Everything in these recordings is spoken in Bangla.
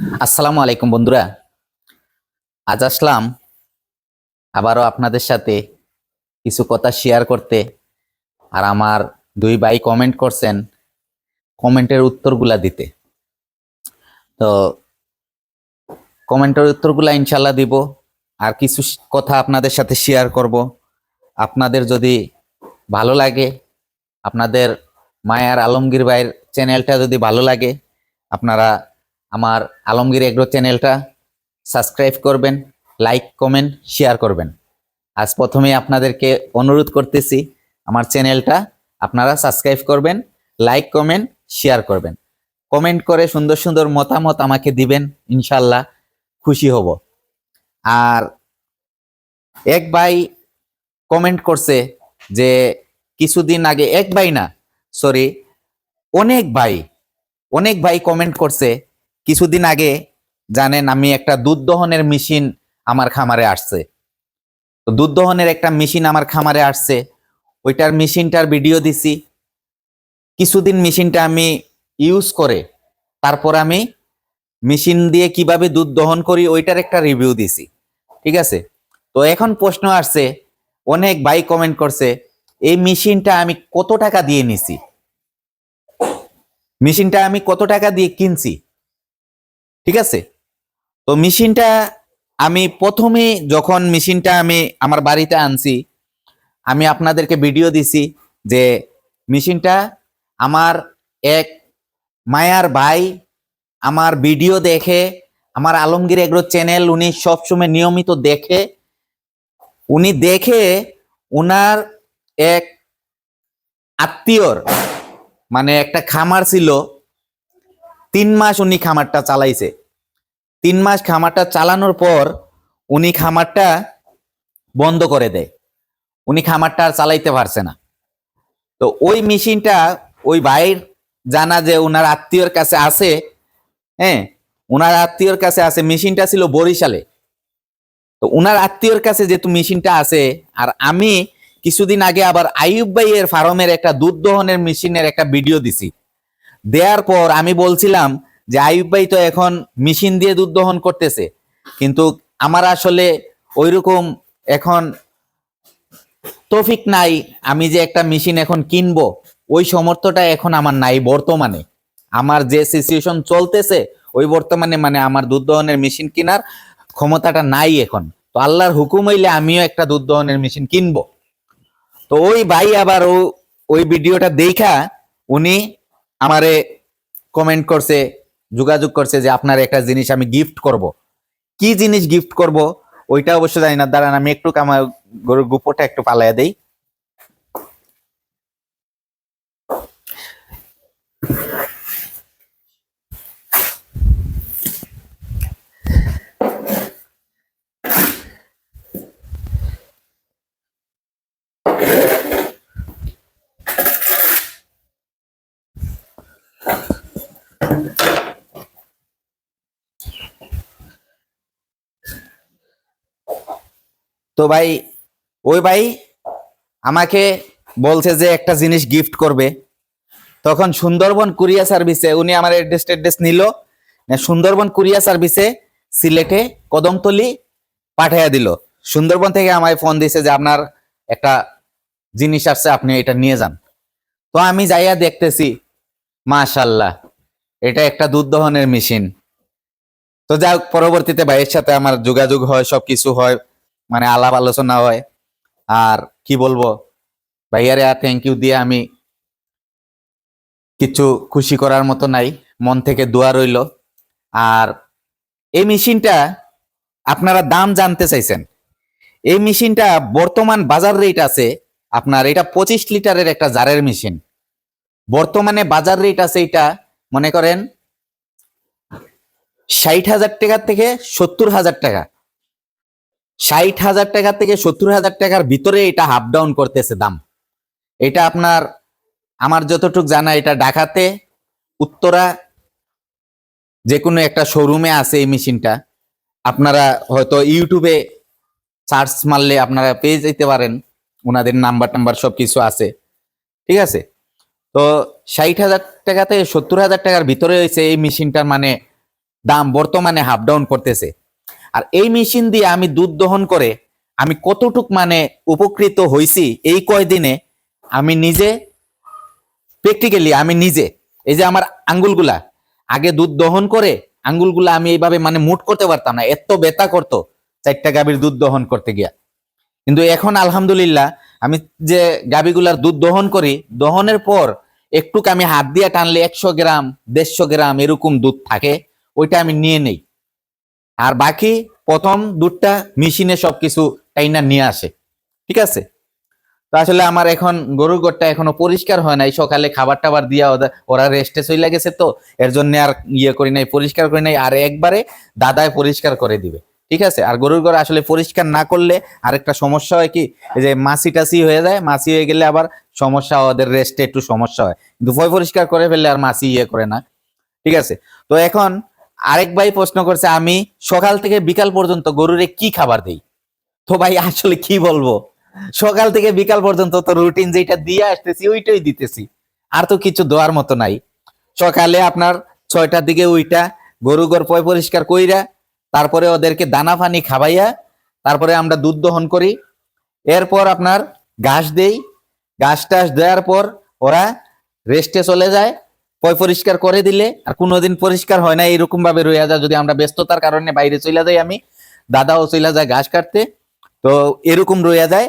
আসসালামু আলাইকুম বন্ধুরা। আজ আসলাম আবারও আপনাদের সাথে কিছু কথা শেয়ার করতে। আর আমার দুই ভাই কমেন্ট করছেন কমেন্টের উত্তরগুলা দিতে। তো কমেন্টের উত্তরগুলা ইনশাল্লাহ দিব। আর কিছু কথা আপনাদের সাথে শেয়ার করব। আপনাদের যদি ভালো লাগে, আপনাদের মায়ার আলমগীর ভাইয়ের চ্যানেলটা যদি ভালো লাগে, আপনারা আমার আলমগীর এগ্রো চ্যানেলটা সাবস্ক্রাইব করবেন, লাইক, কমেন্ট, শেয়ার করবেন। আজ প্রথমে আপনাদেরকে অনুরোধ করতেছি, আমার চ্যানেলটা আপনারা সাবস্ক্রাইব করবেন, লাইক, কমেন্ট, শেয়ার করবেন। কমেন্ট করে সুন্দর সুন্দর মতামত আমাকে দিবেন, ইনশাল্লাহ খুশি হব। আর এক ভাই কমেন্ট করছে যে কিছুদিন আগে, এক ভাই না সরি অনেক ভাই অনেক ভাই কমেন্ট করছে কিছুদিন আগে জানেন আমি একটা দুধ দহনের মেশিন আমার খামারে আসছে। তো দুধ দহনের একটা মেশিন আমার খামারে আসছে। ওইটার মেশিনটার ভিডিও দিছি। কিছুদিন মেশিনটা আমি ইউজ করে তারপর আমি মেশিন দিয়ে কীভাবে দুধ দহন করি ওইটার একটা রিভিউ দিছি। ঠিক আছে? তো এখন প্রশ্ন আসছে, অনেক ভাই কমেন্ট করছে, এই মেশিনটা আমি কত টাকা দিয়ে নিছি? মেশিনটা আমি কত টাকা দিয়ে কিনছি? ঠিক আছে? তো মেশিনটা আমি প্রথমে যখন মেশিনটা আমি আমার বাড়িতে আনছি, আমি আপনাদেরকে ভিডিও দিছি যে মেশিনটা আমার এক মায়ার ভাই আমার ভিডিও দেখে, আমার আলমগীর এগ্রো চ্যানেল উনি সবসময় নিয়মিত দেখে, উনি দেখে উনার এক আত্মীয়র মানে একটা খামার ছিল, তিন মাস উনি খামারটা চালাইছে। তিন মাস খামারটা চালানোর পর উনি খামারটা বন্ধ করে দেয়। উনি খামারটা আর চালাইতে পারছে না। তো ওই মেশিনটা ওই ভাইয়ের জানা যে ওনার আত্মীয়র কাছে আছে হ্যাঁ ওনার আত্মীয়র কাছে আছে, মেশিনটা ছিল বরিশালে। তো ওনার আত্মীয়র কাছে যেহেতু মেশিনটা আছে, আর আমি কিছুদিন আগে আবার আইয়ুব ভাইয়ের ফার্মের একটা দুধ দহনের মেশিনের একটা ভিডিও দিছি। দেওয়ার পর আমি বলছিলাম যে আইয়ুব ভাই তো এখন মেশিন দিয়ে দুধ দহন করতেছে, কিন্তু আমার আসলে ওইরকম এখন তৌফিক নাই, আমি যে একটা মেশিন এখন কিনবো, ওই সমর্থটা এখন আমার নাই বর্তমানে। আমার যে সিচুয়েশন চলতেছে, ওই বর্তমানে মানে আমার দুধ দহনের মেশিন কেনার ক্ষমতাটা নাই এখন। তো আল্লাহর হুকুম হইলে আমিও একটা দুধ দহনের মেশিন কিনবো। তো ওই ভাই আবার ও ওই ভিডিওটা দেখা, উনি আমারে কমেন্ট করছে যোগাযোগ করছে যে আপনার একটা জিনিস আমি গিফট করব। কি জিনিস গিফট করব? ওইটা অবশ্য জানি না। দাঁড়ান, আমি একটু আমার গরুর গুপোটা একটু পালাইয়া দেই। তো ভাই, ওই ভাই আমাকে বলছে যে একটা জিনিস গিফট করবে। তখন সুন্দরবন কুরিয়া সার্ভিসে উনি আমার অ্যাড্রেস অ্যাড্রেস নিল সুন্দরবন কুরিয়া সার্ভিসে সিলেটে কদমতলি পাঠাইয়া দিল। সুন্দরবন থেকে আমায় ফোন দিছে যে আপনার একটা জিনিস আসছে, আপনি এটা নিয়ে যান। তো আমি যাইয়া দেখতেছি, মাশাল্লাহ, এটা একটা দুধ দহনের মেশিন। তো যাই পরবর্তীতে ভাইয়ের সাথে আমার যোগাযোগ হয়, সবকিছু হয়। মানে আলাপ আলোচনা হয়। আর কি বলব? ভাইয়ারে থ্যাংক ইউ দিয়ে আমি কিছু খুশি করার মতো নাই। মন থেকে দোয়া রইল। আর এই মেশিনটা আপনারা দাম জানতে চাইছেন। এই মেশিনটা বর্তমান বাজার রেট আছে আপনার এটা পঁচিশ লিটারের একটা জারের মেশিন। বর্তমানে বাজার রেট আছে এটা, মনে করেন ষাট হাজার টাকা থেকে সত্তর হাজার টাকা। ষাট হাজার টাকা থেকে সত্তর হাজার টাকার ভিতরে এটা হাফ ডাউন করতেছে দাম। এটা আপনার, আমার যতটুক জানা, এটা ঢাকাতে, উত্তরা যে কোনো একটা শোরুমে আছে এই মেশিনটা। আপনারা হয়তো ইউটিউবে সার্চ মারলে আপনারা পেয়ে যেতে পারেন, ওনাদের নাম্বার টাম্বার সব কিছু আছে। ঠিক আছে? তো ষাট হাজার টাকা থেকে সত্তর হাজার টাকার ভিতরে হয়েছে এই মেশিনটার মানে দাম বর্তমানে হাফ ডাউন করতেছে। আর এই মেশিন দিয়ে আমি দুধ দহন করে আমি কতটুক মানে উপকৃত হইছি এই কয়দিনে আমি নিজে প্র্যাকটিক্যালি আমি নিজে, এই যে আমার আঙ্গুলগুলা, আগে দুধ দহন করে আঙ্গুলগুলা আমি এইভাবে মানে মুট করতে পারতাম না এত ব্যথা করতো চারটা গাভীর দুধ দহন করতে গিয়া। কিন্তু এখন আলহামদুলিল্লাহ আমি যে গাভীগুলার দুধ দহন করি, দহনের পর একটুক আমি হাত দিয়ে টানলে একশো গ্রাম, দেড়শো গ্রাম এরকম দুধ থাকে, ওইটা আমি নিয়ে নেই। আর বাকি প্রথম দুধটা মেশিনে সবকিছু টাইনা নিয়ে আসে। ঠিক আছে? তো আসলে আমার এখন গরুর গোটটা এখনও পরিষ্কার হয় নাই। সকালে খাবার টাবার দিয়া ওরা রেস্টে চলে গেছে তো, এর জন্য আর ইয়ে করি নাই, পরিষ্কার করি নাই। আর একবারে দাদায় পরিষ্কার করে দিবে। ঠিক আছে? আর গরুর ঘর আসলে পরিষ্কার না করলে আরেকটা সমস্যা হয় কি? যে মাছি টাসি হয়ে যায়, মাছি হয়ে গেলে আবার সমস্যা, ওদের রেস্টে একটু সমস্যা হয়। কিন্তু পরিষ্কার করে ফেললে আর মাছি ইয়ে করে না। ঠিক আছে? তো এখন আরেক ভাই প্রশ্ন করছে, আমি সকাল থেকে বিকাল পর্যন্ত গরুরে কি খাবার দেই? তো ভাই, আসলে কি বলব? সকাল থেকে বিকাল পর্যন্ত তো রুটিন যেটা দিয়ে আসতেছি, ওইটাই দিতেছি। আর তো কিছু দেওয়ার মতো নাই। সকালে আপনার ছয়টার দিকে ওইটা গরু গর পয় পরিষ্কার কইরা, তারপরে ওদেরকে দানা পানি খাওয়াইয়া, তারপরে আমরা দুধ দহন করি। এরপর আপনার ঘাস দেই। ঘাস টাস দেওয়ার পর ওরা রেস্টে চলে যায়। পয় পরিষ্কার করে দিলে আর কোনোদিন পরিষ্কার হয় না এরকম ভাবে রয়ে যায়। যদি আমরা ব্যস্ততার কারণে বাইরে চলে যাই আমি, দাদাও চলে যায় ঘাস কাটতে, তো এরকম রয়ে যায়।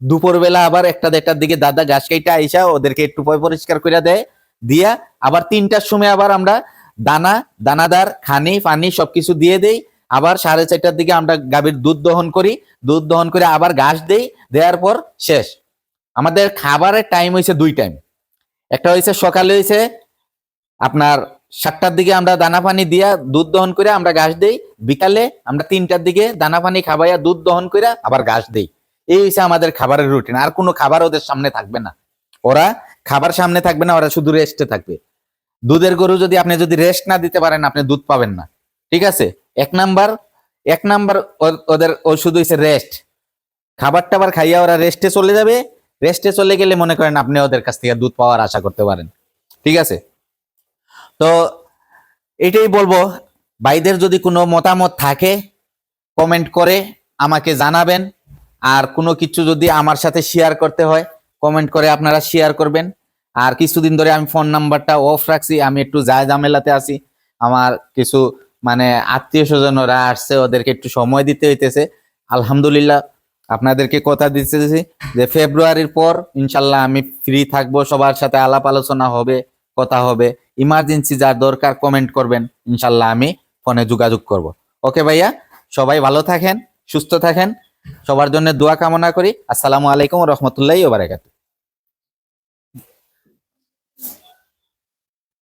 দুপুরবেলা আবার একটা দেড়টার দিকে দাদা ঘাস কাইটা আইসা ওদেরকে একটু পয় পরিষ্কার করে দেয়, দিয়া আবার তিনটার সময় আবার আমরা দানা, দানাদার, খানি পানি সবকিছু দিয়ে দেই। আবার সাড়ে চারটার দিকে আমরা গাভীর দুধ দহন করি, দুধ দহন করে আবার ঘাস দেই, দেওয়ার পর শেষ। আমাদের খাবারের টাইম হয়েছে দুই টাইম একটা হয়েছে সকালে হয়েছে আপনার সাতটার দিকে আমরা দানা পানি দিয়া দুধ দহন করে আমরা ঘাস দেই। বিকালে আমরা তিনটার দিকে দানা পানি খাবাইয়া দুধ দহন করে আবার ঘাস দেই। এই হচ্ছে আমাদের খাবারের রুটিন আর কোনো খাবার ওদের সামনে থাকবে না। ওরা খাবার সামনে থাকবে না, ওরা শুধু রেস্টে থাকবে। দুধের গরু যদি আপনি যদি রেস্ট না দিতে পারেন, আপনি দুধ পাবেন না। ঠিক আছে? এক নাম্বার এক নাম্বার ও- ওদের ওষুধ হয়েছে রেস্ট খাবার টাবার খাইয়া ওরা রেস্টে চলে যাবে। রেস্টে চলে গেলে মনে করেন আপনি ওদের কাছ থেকে দুধ পাওয়ার আশা করতে পারেন। ঠিক আছে? তো এটাই বলব, ভাইদের যদি কোনো মতামত থাকে কমেন্ট করে আমাকে জানাবেন। আর কোনো কিছু যদি আমার সাথে শেয়ার করতে হয় কমেন্ট করে আপনারা শেয়ার করবেন। আর কিছুদিন ধরে আমি ফোন নাম্বারটা অফ রাখছি, আমি একটু যায় ঝামেলাতে আছি। আমার কিছু মানে আত্মীয় স্বজনরা আসছে, ওদেরকে একটু সময় দিতে হইতেছে। আলহামদুলিল্লাহ, আপনাদেরকে কথা দিতেছি যে ফেব্রুয়ারির পর ইনশাল্লাহ আমি ফ্রি থাকব, সবার সাথে আলাপ আলোচনা হবে, কথা হবে। ইমার্জেন্সি যা দরকার কমেন্ট করবেন, ইনশাল্লাহ আমি ফোনে যোগাযোগ করব। ওকে ভাইয়া, সবাই ভালো থাকেন, সুস্থ থাকেন, সবার জন্য দোয়া কামনা করি। আসসালামু আলাইকুম রহমতুল্লাহ বারাকাতু